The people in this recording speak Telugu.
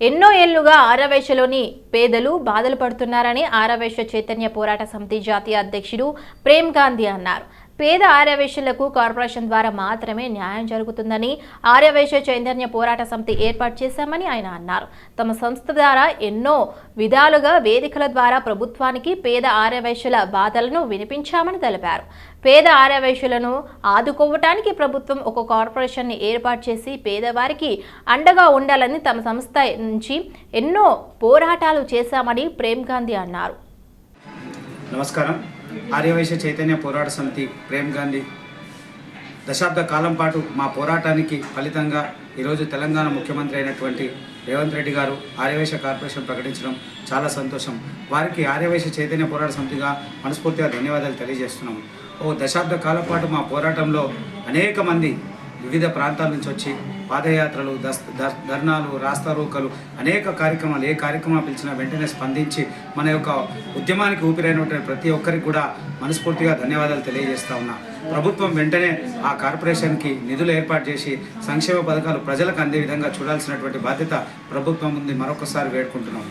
ఎన్నో ఏళ్ళుగా ఆరవేశలోని పేదలు బాధలు పడుతున్నారని ఆరవేశ చైతన్య పోరాట సమితి జాతీయ అధ్యక్షుడు ప్రేమ్ గాంధీ అన్నారు. పేద ఆర్యవేశులకు కార్పొరేషన్ ద్వారా మాత్రమే న్యాయం జరుగుతుందని ఆర్యవేశ చైతన్య పోరాట సమితి ఏర్పాటు చేశామని ఆయన అన్నారు. తమ సంస్థ ద్వారా ఎన్నో విధాలుగా వేదికల ద్వారా ప్రభుత్వానికి పేద ఆర్యవేశ్యుల బాధలను వినిపించామని తెలిపారు. పేద ఆర్యవేశ్యులను ఆదుకోవటానికి ప్రభుత్వం ఒక కార్పొరేషన్ని ఏర్పాటు చేసి పేదవారికి అండగా ఉండాలని తమ సంస్థ నుంచి ఎన్నో పోరాటాలు చేశామని ప్రేమ్ గాంధీ అన్నారు. నమస్కారం. ఆర్యవైశ్య చైతన్య పోరాట సమితి ప్రేమ్ గాంధీ. దశాబ్ద కాలం పాటు మా పోరాటానికి ఫలితంగా ఈరోజు తెలంగాణ ముఖ్యమంత్రి అయినటువంటి రేవంత్ రెడ్డి గారు ఆర్యవైశ్య కార్పొరేషన్ ప్రకటించడం చాలా సంతోషం. వారికి ఆర్యవైశ్య చైతన్య పోరాట సమితిగా మనస్ఫూర్తిగా ధన్యవాదాలు తెలియజేస్తున్నాము. ఓ దశాబ్ద కాలం పాటు మా పోరాటంలో అనేక మంది వివిధ ప్రాంతాల నుంచి వచ్చి పాదయాత్రలు దస్ ధర్నాలు రాస్తారోకలు అనేక కార్యక్రమాలు ఏ కార్యక్రమాలు పిలిచినా వెంటనే స్పందించి మన యొక్క ఉద్యమానికి ఊపిరైనటువంటి ప్రతి ఒక్కరికి కూడా మనస్ఫూర్తిగా ధన్యవాదాలు తెలియజేస్తా ఉన్నా. ప్రభుత్వం వెంటనే ఆ కార్పొరేషన్కి నిధులు ఏర్పాటు చేసి సంక్షేమ పథకాలు ప్రజలకు అందే విధంగా చూడాల్సినటువంటి బాధ్యత ప్రభుత్వం ఉంది. మరొకసారి వేడుకుంటున్నాము